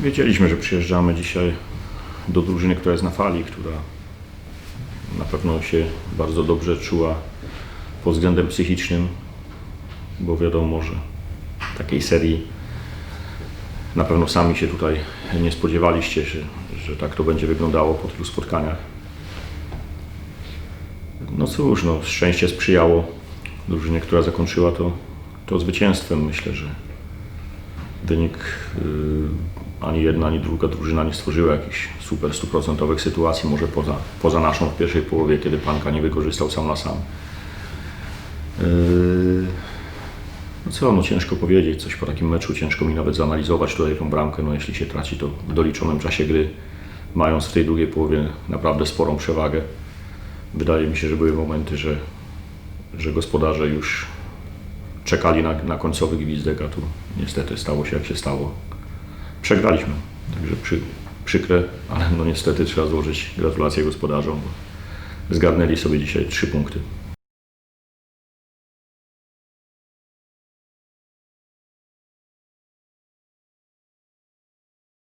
Wiedzieliśmy, że przyjeżdżamy dzisiaj do drużyny, która jest na fali, która na pewno się bardzo dobrze czuła pod względem psychicznym, bo wiadomo, że takiej serii na pewno sami się tutaj nie spodziewaliście, że, że tak to będzie wyglądało po tylu spotkaniach. No cóż, no, szczęście sprzyjało drużynie, która zakończyła to, to zwycięstwem. Myślę, że wynik y, ani jedna, ani druga drużyna nie stworzyła jakichś super stuprocentowych sytuacji, może poza, poza naszą w pierwszej połowie, kiedy Panka nie wykorzystał sam na sam. Yy, No co, no ciężko powiedzieć, coś po takim meczu, ciężko mi nawet zanalizować tutaj tą bramkę, no jeśli się traci to w doliczonym czasie gry, mając w tej drugiej połowie naprawdę sporą przewagę. Wydaje mi się, że były momenty, że, że gospodarze już czekali na, na końcowy gwizdek, a tu niestety stało się jak się stało. Przegraliśmy, także przy, przykre, ale no niestety trzeba złożyć gratulacje gospodarzom, bo zgarnęli sobie dzisiaj trzy punkty.